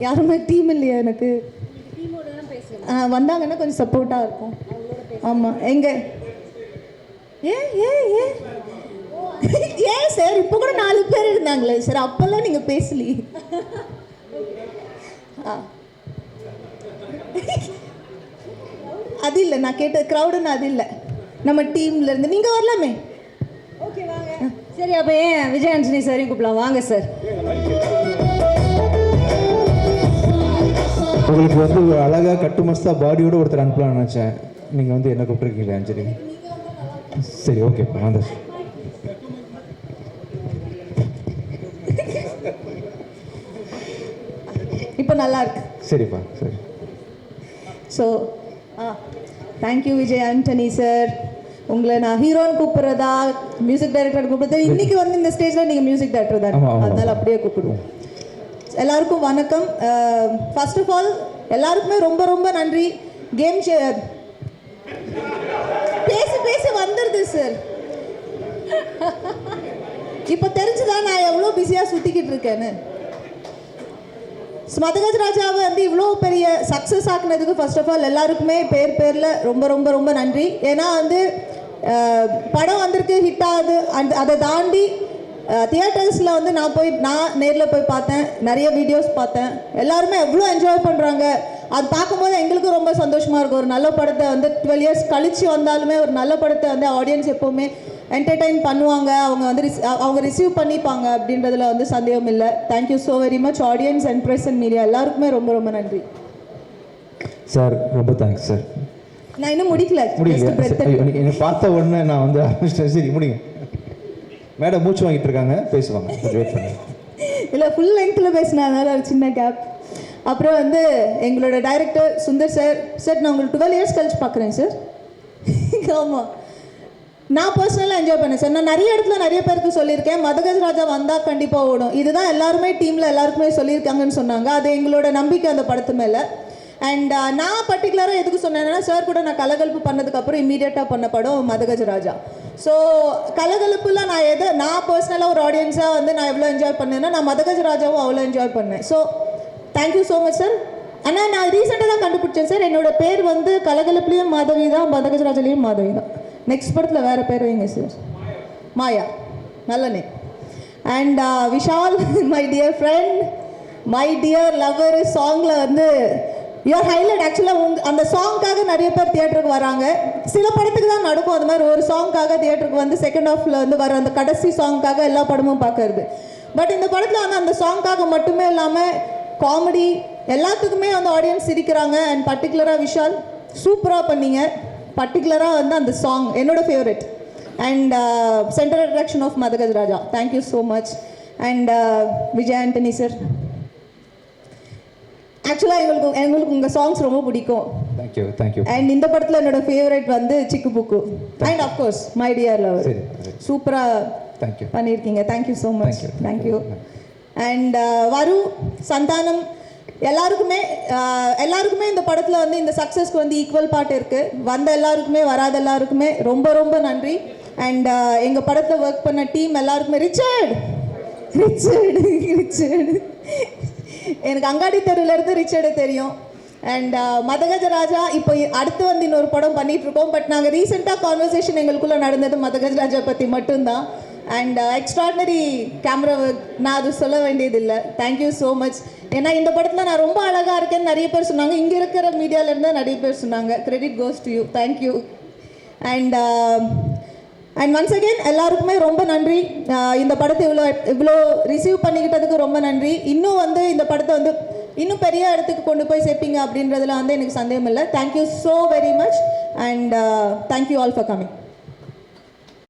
யாருமே டீம் இல்லையா எனக்கு? வந்தாங்கன்னா கொஞ்சம் சப்போர்ட்டாக இருக்கும். ஆமாம் எங்க? ஏன் ஏன் ஏன் ஏன் சார் இப்போ கூட நாலு பேர் இருந்தாங்களே. சார் அப்போல்லாம் நீங்கள் பேசலையே. ஆ. அது இல்லை நான் கேட்ட க்ரௌடுன்னு அது இல்லை. நம்ம டீம்ல இருந்து. நீங்கள் வரலாமே. ஓகே வாங்க. சரி அப்போ ஏன் விஜய் ஆண்டனி சாரையும் கூப்பிடலாம்? வாங்க சார். உங்களுக்கு வந்து அழகாக கட்டு மஸ்தா பாடியோட ஒருத்தர் அனுப்பலாம்னு நினச்சேன். நீங்கள் வந்து என்ன கூப்பிட்டுருக்கீங்களா அஞ்சலி? சரி ஓகேப்பா வந்து இப்போ நல்லா இருக்கு. சரிப்பா சரி. So ah thank you Vijay Antony sir உங்களை நான் ஹீரோன்னு கூப்பிட்றதா மியூசிக் டைரக்டர் கூப்பிடுறது இன்னைக்கு வந்து இந்த ஸ்டேஜில் நீங்கள் மியூசிக் டைரக்டர் தான். அதனால அப்படியே கூப்பிடுவோம். எல்லாருக்கும் வணக்கம். ஃபர்ஸ்ட் ஆஃப் ஆல் எல்லாருக்குமே ரொம்ப ரொம்ப நன்றி. கேம் பேசி பேசி வந்துடுது சார் இப்போ தெரிஞ்சுதான் நான் எவ்வளோ பிஸியாக சுற்றிக்கிட்டு இருக்கேன்னு? ஸ்மதகஜ் ராஜாவை வந்து இவ்வளோ பெரிய சக்ஸஸ் ஆக்குனதுக்கு ஃபர்ஸ்ட் ஆஃப் ஆல் எல்லாருக்குமே பேர் பேரில் ரொம்ப ரொம்ப ரொம்ப நன்றி. ஏன்னா வந்து படம் வந்திருக்கு ஹிட் ஆகுது. அந்த அதை தாண்டி தியேட்டர்ஸில் வந்து நான் போய் நான் நேரில் போய் பார்த்தேன். நிறைய வீடியோஸ் பார்த்தேன். எல்லாருமே எவ்வளோ என்ஜாய் பண்ணுறாங்க அது பார்க்கும்போது எங்களுக்கும் ரொம்ப சந்தோஷமாக இருக்கும். ஒரு நல்ல படத்தை வந்து டுவெல் இயர்ஸ் கழிச்சு வந்தாலுமே ஒரு நல்ல படத்தை வந்து ஆடியன்ஸ் எப்போவுமே என்டர்டெயின் பண்ணுவாங்க. அவங்க வந்து ரிஸ்- அவங்க ரிசீவ் பண்ணிப்பாங்க அப்படின்றதுல வந்து சந்தேகம் இல்லை. Thank you so very much audience and press and media எல்லாருக்குமே ரொம்ப ரொம்ப நன்றி. சார் ரொம்ப தேங்க்ஸ் சார். நான் இன்னும் முடிக்கல. முடியல என்னை பார்த்த உடனே நான் வந்து சரி முடிங்க. மேடம் மூச்சு வாங்கிட்டு இருக்காங்க. பேசுவாங்க. கொஞ்சம் வெயிட் பண்ணுங்க. இல்லை ஃபுல் லென்த்தில் பேசினதுனால ஒரு சின்ன கேப் அப்புறம் வந்து எங்களோட டைரக்டர் சுந்தர் சார் சார் நான் உங்களுக்கு டுவெல் இயர்ஸ் கழிச்சு பார்க்குறேன் சார் ஆமாம் நான் பர்சனலாக என்ஜாய் பண்ணேன் சார் நான் நிறைய இடத்துல நிறைய பேருக்கு சொல்லியிருக்கேன். மதகஜ் ராஜா வந்தால் கண்டிப்பாக ஓடும். இதுதான் எல்லாருமே டீமில் எல்லாருக்குமே சொல்லியிருக்காங்கன்னு சொன்னாங்க. அது எங்களோட நம்பிக்கை அந்த படத்து மேலே. அண்ட் நான் பர்டிகுலராக எதுக்கு சொன்னேன்னா சார் கூட நான் கலகலப்பு பண்ணதுக்கப்புறம் இமீடியட்டாக பண்ண படம் மதகஜ ராஜா. ஸோ கலகலப்புல நான் எதை நான் பர்சனலாக ஒரு ஆடியன்ஸாக வந்து நான் எவ்வளோ என்ஜாய் பண்ணேன்னா நான் மதகஜ ராஜாவும் அவ்வளோ என்ஜாய் பண்ணேன். So thank you so much sir ஆனால் நான் ரீசெண்டாக தான் கண்டுபிடிச்சேன் சார் என்னோட பேர் வந்து கலகலப்புலேயும் மாதவி தான் மதகஜ ராஜாலையும் மாதவி தான். நெக்ஸ்ட் படத்தில் வேறு பேர் வைங்க சார் மாயா. நல்ல name and uh, Vishal my dear friend my dear lover சாங்கில் வந்து யுவர் ஹைலைட் ஆக்சுவலாக உங்க அந்த சாங்க்காக நிறைய பேர் தியேட்டருக்கு வராங்க. சில படத்துக்கு தான் நடக்கும். அது மாதிரி ஒரு சாங்க்காக தியேட்டருக்கு வந்து செகண்ட் ஆஃப்ல வந்து வர அந்த கடைசி சாங்க்காக எல்லா படமும் பார்க்கறது. பட் இந்த படத்தில் வந்து அந்த சாங்க்காக மட்டுமே இல்லாமல் காமெடி எல்லாத்துக்குமே வந்து ஆடியன்ஸ் சிரிக்கிறாங்க. அண்ட் பர்டிகுலராக விஷால் சூப்பராக பண்ணீங்க. பர்டிகுலராக வந்து அந்த சாங் என்னோட favourite and central attraction of Madhagaja Raja. Thank you so much and Vijay Antony sir ஆக்சுவலாக எங்களுக்கு எங்களுக்கு உங்கள் சாங்ஸ் ரொம்ப பிடிக்கும். தேங்க்யூ தேங்க்யூ அண்ட் இந்த படத்தில் என்னோட ஃபேவரட் வந்து Chikku Bukku and of course my dear lover சரி சூப்பராக தேங்க்யூ பண்ணியிருக்கீங்க. Thank you so much Thank you. Thank you and Varu Santhanam எல்லாருக்குமே uh, எல்லாருக்குமே இந்த படத்தில் வந்து இந்த சக்ஸஸ்க்கு வந்து ஈக்குவல் பார்ட் இருக்குது வந்த எல்லாருக்குமே வராத எல்லாருக்குமே ரொம்ப ரொம்ப நன்றி. அண்ட் எங்கள் படத்தில் ஒர்க் பண்ண டீம் எல்லாருக்குமே ரிச்சர்ட் ரிச்சர்டு ரிச்சர்டு எனக்கு அங்காடி தெருவுல இருந்து ரிச்சர்டு தெரியும். அண்ட் uh, மதகஜ ராஜா இப்போ அடுத்து வந்து இன்னொரு படம் பண்ணிட்டு இருக்கோம். பட் நாங்கள் ரீசெண்டாக கான்வர்சேஷன் எங்களுக்குள்ள நடந்தது மதகஜ ராஜா பற்றி மட்டும்தான். அண்ட் எக்ஸ்ட்ராடினரி கேமரா நான் அது சொல்ல வேண்டியதில்லை. தேங்க்யூ ஸோ மச் ஏன்னா இந்த படத்தில் நான் ரொம்ப அழகாக இருக்கேன்னு நிறைய பேர் சொன்னாங்க. இங்கே இருக்கிற மீடியாவிலேருந்து நிறைய பேர் சொன்னாங்க. Credit goes to you thank you and and once again எல்லாருக்குமே ரொம்ப நன்றி. இந்த படத்தை இவ்வளோ இவ்வளோ ரிசீவ் பண்ணிக்கிட்டதுக்கு ரொம்ப நன்றி. இன்னும் வந்து இந்த படத்தை வந்து இன்னும் பெரிய இடத்துக்கு கொண்டு போய் சேர்ப்பீங்க அப்படின்றதுல வந்து எனக்கு சந்தேகம் இல்லை thank you so very much and thank you all for coming